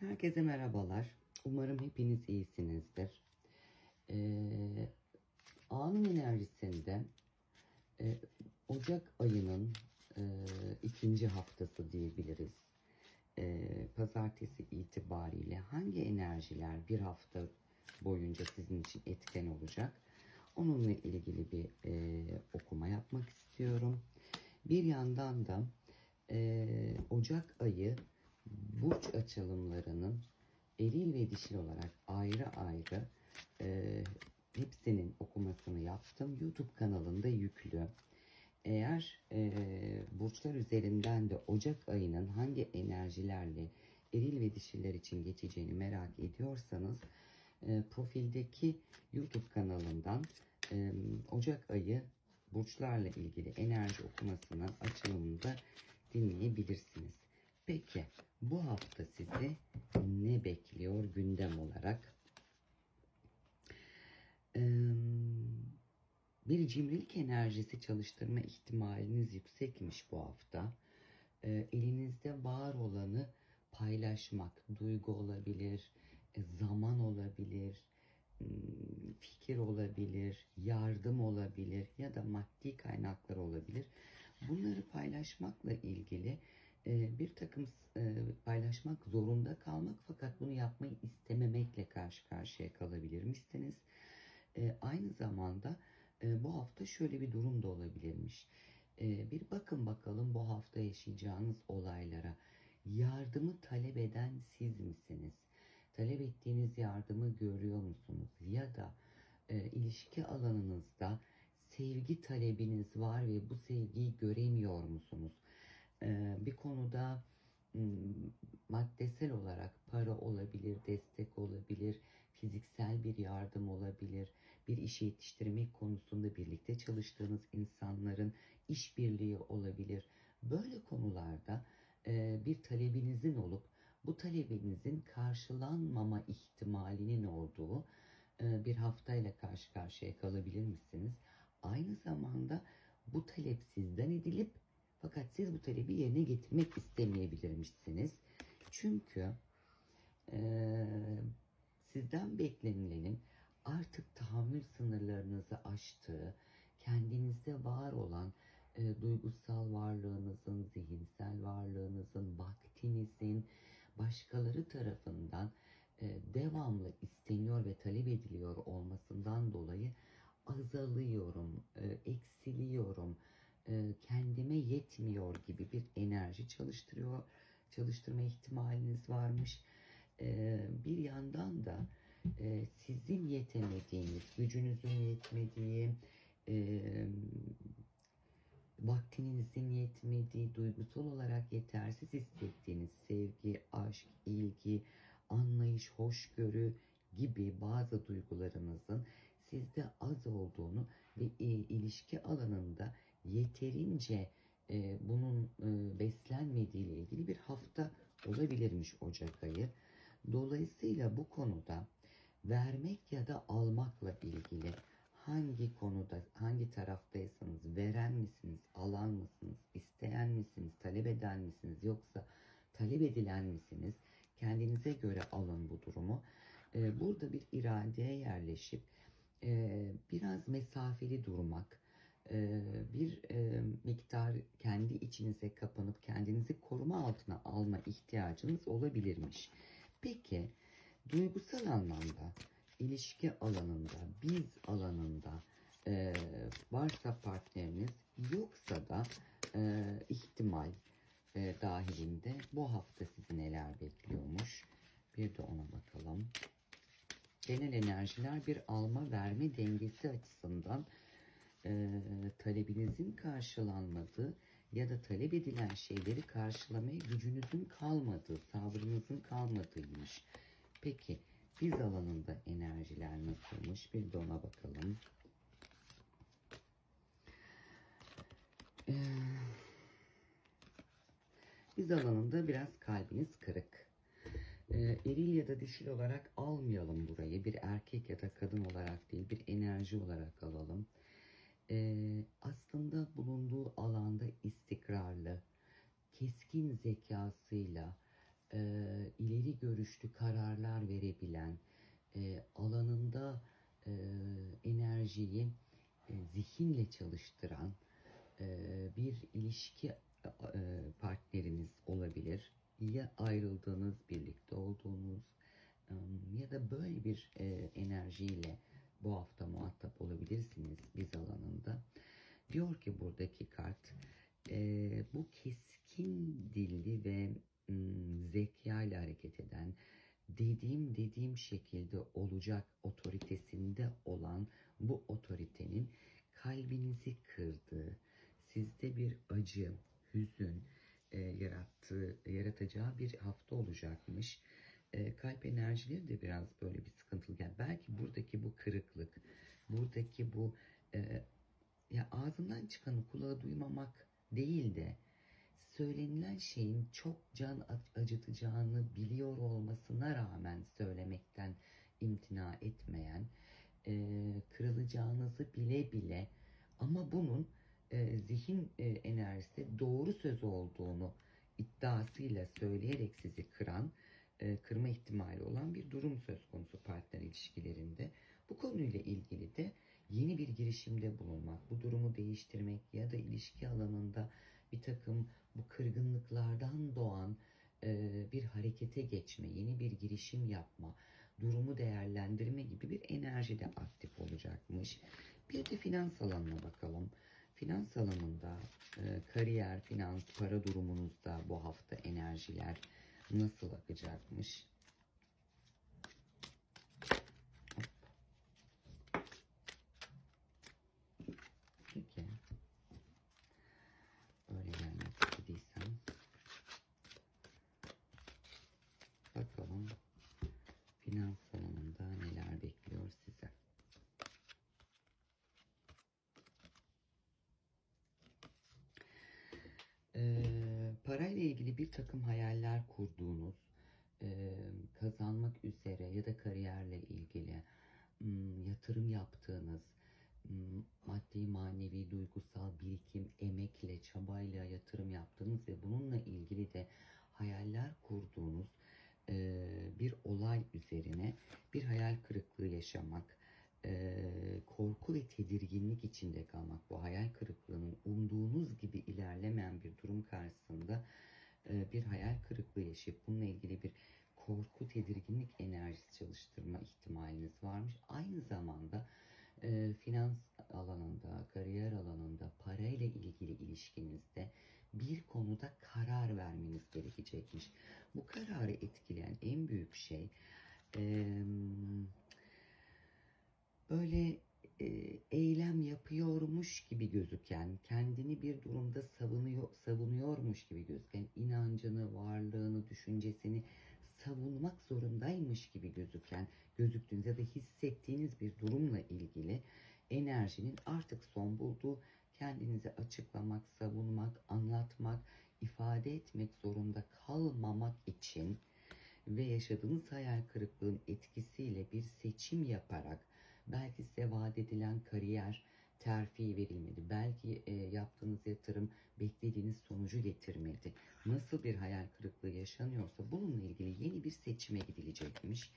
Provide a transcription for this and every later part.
Herkese merhabalar. Umarım hepiniz iyisinizdir. Ee, anın enerjisinde e, Ocak ayının e, ikinci haftası diyebiliriz. E, pazartesi itibariyle hangi enerjiler bir hafta boyunca sizin için etken olacak? Onunla ilgili bir e, okuma yapmak istiyorum. Bir yandan da e, Ocak ayı burç açılımlarının eril ve dişil olarak ayrı ayrı e, hepsinin okumasını yaptım. YouTube kanalında yüklü. Eğer e, burçlar üzerinden de Ocak ayının hangi enerjilerle eril ve dişiller için geçeceğini merak ediyorsanız e, profildeki YouTube kanalından e, Ocak ayı burçlarla ilgili enerji okumasını açılımında dinleyebilirsiniz. Peki bu hafta sizi ne bekliyor gündem olarak? Ee, bir cimrilik enerjisi çalıştırma ihtimaliniz yüksekmiş bu hafta. Ee, elinizde var olanı paylaşmak, duygu olabilir, e, zaman olabilir, m, fikir olabilir, yardım olabilir ya da maddi kaynaklar olabilir. Bunları paylaşmakla ilgili bir takım e, paylaşmak zorunda kalmak fakat bunu yapmayı istememekle karşı karşıya kalabilirmişsiniz. E, aynı zamanda e, bu hafta şöyle bir durum da olabilirmiş. E, bir bakın bakalım bu hafta yaşayacağınız olaylara. Yardımı talep eden siz misiniz? Talep ettiğiniz yardımı görüyor musunuz? Ya da e, ilişki alanınızda sevgi talebiniz var ve bu sevgiyi göremiyor musunuz? E, bir konuda maddesel olarak para olabilir, destek olabilir, fiziksel bir yardım olabilir, bir işi yetiştirmek konusunda birlikte çalıştığınız insanların işbirliği olabilir. Böyle konularda e, bir talebinizin olup bu talebinizin karşılanmama ihtimalinin olduğu e, bir haftayla karşı karşıya kalabilir misiniz? Aynı zamanda bu talep sizden edilip fakat siz bu talebi yerine getirmek istemeyebilirmişsiniz. Çünkü e, sizden beklenilenin artık tahammül sınırlarınızı aştığı, kendinizde var olan e, duygusal varlığınızın, zihinsel varlığınızın, vaktinizin başkaları tarafından e, devamlı isteniyor ve talep ediliyor olmasından dolayı azalıyorum, e, eksiliyorum, e, kendime yetmiyor gibi bir enerji çalıştırıyor, çalıştırma ihtimaliniz varmış. E, bir yandan da e, sizin yetemediğiniz, gücünüzün yetmediği, vaktinizin yetmediği, duygusal olarak yetersiz hissettiğiniz sevgi, aşk, ilgi, anlayış, hoşgörü gibi bazı duygularınızın sizde az olduğunu ve ilişki alanında yeterince e, bunun e, beslenmediği ile ilgili bir hafta olabilirmiş Ocak ayı. Dolayısıyla bu konuda vermek ya da almakla ilgili hangi konuda, hangi taraftaysanız veren misiniz, alan mısınız, isteyen misiniz, talep eden misiniz yoksa talep edilen misiniz? Kendinize göre alın bu durumu. Ee, burada bir iradeye yerleşip e, biraz mesafeli durmak, bir miktar kendi içinize kapanıp kendinizi koruma altına alma ihtiyacınız olabilirmiş. Peki duygusal anlamda ilişki alanında, biz alanında varsa partneriniz yoksa da ihtimal e, dahilinde bu hafta sizi neler bekliyormuş. Bir de ona bakalım. Genel enerjiler bir alma verme dengesi açısından e, talebinizin karşılanmadığı ya da talep edilen şeyleri karşılamaya gücünüzün kalmadığı, sabrınızın kalmadığıymış. Peki biz alanında enerjiler nasılmış? Bir de ona bakalım. Ee, biz alanında biraz kalbiniz kırık. Ee, eril ya da dişil olarak almayalım burayı. Bir erkek ya da kadın olarak değil, bir enerji olarak alalım. Ee, aslında bulunduğu alanda istikrarlı, keskin zekasıyla, e, ileri görüşlü kararlar verebilen, e, alanında e, enerjiyi e, zihinle çalıştıran e, bir ilişki e, partneriniz olabilir. Ya ayrıldığınız, birlikte olduğunuz e, ya da böyle bir e, enerjiyle bu hafta muhatap olabilirsiniz biz alanında. Diyor ki buradaki kart e, bu keskin dilli ve zeka ile hareket eden dediğim dediğim şekilde olacak otoritesinde olan bu otoritenin kalbinizi kırdığı, sizde bir acı, hüzün e, yarattığı, yaratacağı bir hafta olacakmış. E, kalp enerjileri de biraz böyle bir sıkıntılı. Yani belki kırıklık, buradaki bu e, ya ağzından çıkanı kulağı duymamak değil de söylenilen şeyin çok can acıtacağını biliyor olmasına rağmen söylemekten imtina etmeyen, e, kırılacağınızı bile bile ama bunun e, zihin e, enerjisi doğru söz olduğunu iddiasıyla söyleyerek sizi kıran, e, kırma ihtimali olan bir durum söz konusu partner ilişkilerinde. Bu konuyla ilgili de yeni bir girişimde bulunmak, bu durumu değiştirmek ya da ilişki alanında bir takım bu kırgınlıklardan doğan e, bir harekete geçme, yeni bir girişim yapma, durumu değerlendirme gibi bir enerji de aktif olacakmış. Bir de finans alanına bakalım. Finans alanında e, kariyer, finans, para durumunuzda bu hafta enerjiler nasıl akacakmış? Peki. Öyle gelmek istediysem. Bakalım finans alanında neler bekliyor size. Ee, parayla ilgili bir takım hayaller kurduğunuz, e, kazanmak üzere ya da kariyerle ilgili hmm, yatırım yaptığınız, hmm, maddi, manevi, duygusal birikim, emekle, çabayla yatırım yaptığınız ve bununla ilgili de hayaller kurduğunuz e, bir olay üzerine bir hayal kırıklığı yaşamak, e, korku ve tedirginlik içinde kalmak, bu hayal kırıklığının umduğunuz gibi ilerlemeyen bir durum karşısında e, bir hayal kırıklığı yaşayıp bununla ilgili bir korku, tedirginlik enerjisi çalıştırma ihtimaliniz varmış. Aynı zamanda e, finans alanında, kariyer alanında, parayla ilgili ilişkinizde bir konuda karar vermeniz gerekecekmiş. Bu kararı etkileyen en büyük şey e, böyle eylem yapıyormuş gibi gözüken, kendini bir durumda savunuyor, savunuyormuş gibi gözüken, inancını, varlığını, düşüncesini savunmak zorundaymış gibi gözüken, gözüktüğünüz ya da hissettiğiniz bir durumla ilgili enerjinin artık son bulduğu, kendinizi açıklamak, savunmak, anlatmak, ifade etmek zorunda kalmamak için ve yaşadığınız hayal kırıklığın etkisiyle bir seçim yaparak belki size vaat edilen kariyer terfi verilmedi. Belki e, yaptığınız yatırım beklediğiniz sonucu getirmedi. Nasıl bir hayal kırıklığı yaşanıyorsa bununla ilgili yeni bir seçime gidilecekmiş.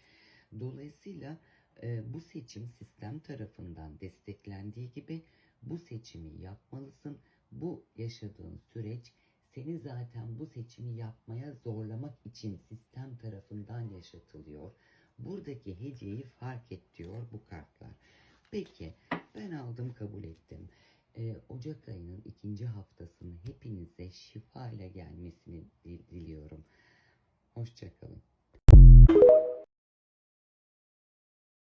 Dolayısıyla e, bu seçim sistem tarafından desteklendiği gibi bu seçimi yapmalısın. Bu yaşadığın süreç seni zaten bu seçimi yapmaya zorlamak için sistem tarafından yaşatılıyor. Buradaki heceyi fark et diyor bu kartlar. Peki ben aldım kabul ettim. Ee, Ocak ayının ikinci haftasını hepinize şifa ile gelmesini diliyorum. Hoşçakalın.